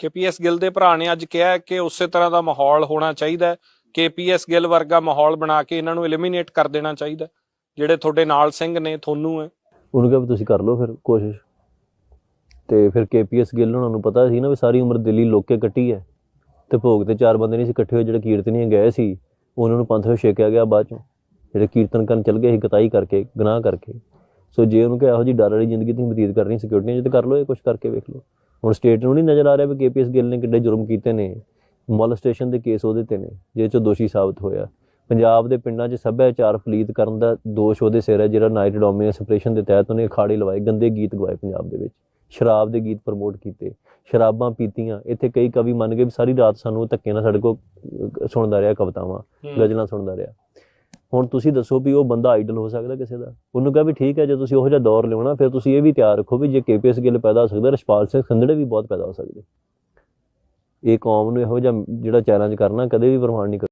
KPS Gill ਦੇ ਭਰਾ ਨੇ ਅੱਜ ਕਿਹਾ ਕਿ ਉਸੇ ਤਰ੍ਹਾਂ ਦਾ ਮਾਹੌਲ ਹੋਣਾ ਚਾਹੀਦਾ ਕੇਪੀਐਸ ਗਿੱਲ ਵਰਗਾ ਮਾਹੌਲ ਬਣਾ ਕੇ ਇਹਨਾਂ ਨੂੰ ਐਲੀਮੀਨੇਟ ਕਰ ਦੇਣਾ ਚਾਹੀਦਾ ਜਿਹੜੇ ਤੁਹਾਡੇ ਨਾਲ ਸਿੰਘ ਨੇ, ਤੁਹਾਨੂੰ ਹੈ। ਉਹਨੂੰ ਕਿਹਾ ਤੁਸੀਂ ਕਰ ਲਓ ਫਿਰ ਕੋਸ਼ਿਸ਼। ਤੇ ਫਿਰ ਕੇਪੀਐਸ ਗਿੱਲ ਉਹਨਾਂ ਨੂੰ ਪਤਾ ਸੀ ਨਾ ਵੀ ਸਾਰੀ ਉਮਰ ਦਿੱਲੀ ਲੋਕੇ ਕੱਟੀ ਹੈ। ਤੇ ਭੋਗ ਤੇ ਚਾਰ ਬੰਦੇ ਨਹੀਂ ਸੀ ਇਕੱਠੇ ਹੋਏ, ਜਿਹੜੇ ਕੀਰਤਨੀਏ ਗਏ ਸੀ, ਉਹਨਾਂ ਨੂੰ ਪੰਥ ਵਿੱਚ ਛੇਕਿਆ ਗਿਆ ਬਾਅਦ ਚੋਂ। ਜਿਹੜੇ ਕੀਰਤਨ ਕਰਨ ਚੱਲ ਗਏ ਸੀ, ਗਤਾਈ ਕਰਕੇ, ਗੁਨਾਹ ਕਰਕੇ। ਸੋ ਜੇ ਉਹਨੂੰ ਕਿ ਇਹੋ ਜੀ ਡਰ ਵਾਲੀ ਜ਼ਿੰਦਗੀ ਤੁਸੀਂ ਬਤੀਤ ਕਰਨੀ ਸਿਕਿਉਰਿਟੀ ਚ ਕਰ ਲਓ, ਇਹ ਕੁਝ ਕਰਕੇ ਵੇਖ ਲਓ। ਹੁਣ ਸਟੇਟ ਨੂੰ ਨਹੀਂ ਨਜ਼ਰ ਆ ਰਿਹਾ ਵੀ ਕੇਪੀਐਸ ਗਿੱਲ ਨੇ ਕਿੱਡੇ ਜੁਰਮ ਕੀਤੇ ਨੇ ਮੋਲਸਟੇਸ਼ਨ ਦੇ ਕੇਸ ਉਹਦੇ ਤੇ ਨੇ ਜਿਹਦੇ ਚ ਦੋਸ਼ੀ ਸਾਬਤ ਹੋਇਆ। ਪੰਜਾਬ ਦੇ ਪਿੰਡਾਂ 'ਚ ਸੱਭਿਆਚਾਰ ਫਲੀਤ ਕਰਨ ਦਾ ਦੋਸ਼ ਉਹਦੇ ਸਿਰ ਹੈ ਜਿਹੜਾ ਨਾਈਟ ਡੋਮੀਨੈਂਸ ਆਪਰੇਸ਼ਨ ਦੇ ਤਹਿਤ ਉਹਨੇ ਅਖਾੜੇ ਲਵਾਏ ਗੰਦੇ ਗੀਤ ਗਵਾਏ ਪੰਜਾਬ ਦੇ ਵਿੱਚ। ਸ਼ਰਾਬ ਦੇ ਗੀਤ ਪ੍ਰਮੋਟ ਕੀਤੇ ਸ਼ਰਾਬਾਂ ਪੀਤੀਆਂ। ਇੱਥੇ ਕਈ ਕਵੀ ਮੰਨ ਗਏ ਵੀ ਸਾਰੀ ਰਾਤ ਸਾਨੂੰ ਧੱਕੇ ਨਾਲ ਸਾਡੇ ਕੋਲ ਸੁਣਦਾ ਰਿਹਾ ਕਵਿਤਾਵਾਂ ਗਜ਼ਲਾਂ ਸੁਣਦਾ ਰਿਹਾ। ਹੁਣ ਤੁਸੀਂ ਦੱਸੋ ਵੀ ਉਹ ਬੰਦਾ ਆਈਡਲ ਹੋ ਸਕਦਾ ਕਿਸੇ ਦਾ? ਉਹਨੂੰ ਕਹਾਂ ਵੀ ਠੀਕ ਹੈ, ਜੇ ਤੁਸੀਂ ਉਹੋ ਜਿਹਾ ਦੌਰ ਲਿਆਉਣਾ, ਫਿਰ ਤੁਸੀਂ ਇਹ ਵੀ ਤਿਆਰ ਰੱਖੋ ਵੀ ਜੇ ਕੇਪੀਐਸ ਗਿੱਲ ਪੈਦਾ ਹੋ ਸਕਦਾ ਰਸ਼ਪਾਲ ਸਿੰਘ ਖੰਦੜੇ ਵੀ ਬਹੁਤ ਪੈਦਾ ਹੋ ਸਕਦੇ। ਇਹ ਕੌਮ ਨੂੰ ਇਹੋ ਜਿਹਾ ਜਿਹੜਾ ਚੈਲੰਜ ਕਰਨਾ ਕਦੇ ਵੀ ਪ੍ਰਵਾਨ ਨਹੀਂ ਕਰ